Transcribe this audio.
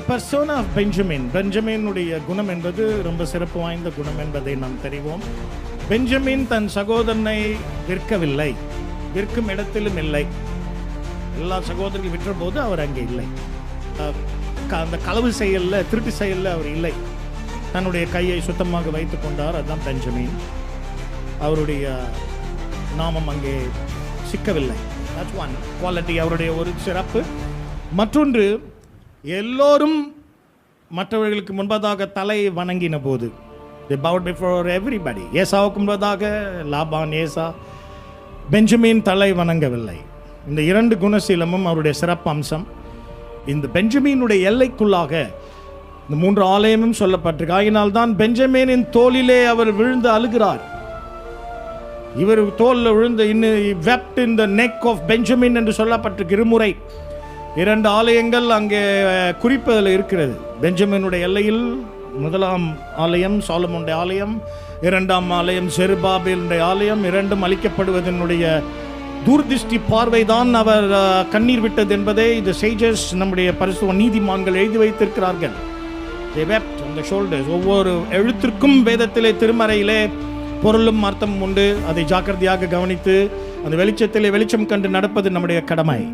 The persona of Benjamin பெஞ்சமினுடைய குணம் என்பது ரொம்ப சிறப்பு வாய்ந்த குணம் என்பதை நாம் தெரிவோம். பெஞ்சமின் தன் சகோதரனை விற்கவில்லை. விற்கும் இடத்திலும் இல்லை. எல்லா சகோதரர்கள் விற்ற போது அவர் அங்கே இல்லை. அந்த களவு செயல்ல திருட்டு செயலில் அவர் இல்லை. தன்னுடைய கையை சுத்தமாக வைத்து கொண்டார். அதுதான் பெஞ்சமின் அவருடைய நாமம் அங்கே சிக்கவில்லை. That's குவாலிட்டி அவருடைய ஒரு சிறப்பு. மற்றொன்று எல்லோரும் மற்றவர்களுக்கு முன்பதாக தலை வணங்கின போது they bowed before எவ்ரிபடி ஏசாவுக்கு முன்பதாக லாபான் ஏசா பெஞ்சமின் தலை வணங்கவில்லை. இந்த இரண்டு குணசீலமும் அவருடைய சிறப்பு அம்சம் இந்த பெஞ்சமீனுடைய எல்லைக்குள்ளாக இந்த மூன்று ஆலயமும் சொல்லப்பட்டிருக்கு. ஆகினால் தான் பெஞ்சமீனின் தோளிலே அவர் விழுந்து அழுகிறார். இவர் தோலில் விழுந்து இன்னும் wept in the neck of Benjamin என்று சொல்லப்பட்டிருக்கு இருமுறை. இரண்டு ஆலயங்கள் அங்கே குறிப்பதில் இருக்கிறது. பெஞ்சமினுடைய எல்லையில் முதலாம் ஆலயம் சாலமுடைய ஆலயம் இரண்டாம் ஆலயம் செருபாபேலுடைய ஆலயம் இரண்டும் அளிக்கப்படுவதனுடைய தூர்திஷ்டி பார்வைதான் அவர் கண்ணீர் விட்டது என்பதை இந்த சேஜஸ் நம்முடைய பரிசுவ நீதிமான்கள் எழுதி வைத்திருக்கிறார்கள். ஒவ்வொரு எழுத்திற்கும் வேதத்திலே திருமறையிலே பொருளும் அர்த்தமும் உண்டு. அதை ஜாக்கிரதையாக கவனித்து அந்த வெளிச்சத்திலே வெளிச்சம் கண்டு நடப்பது நம்முடைய கடமை.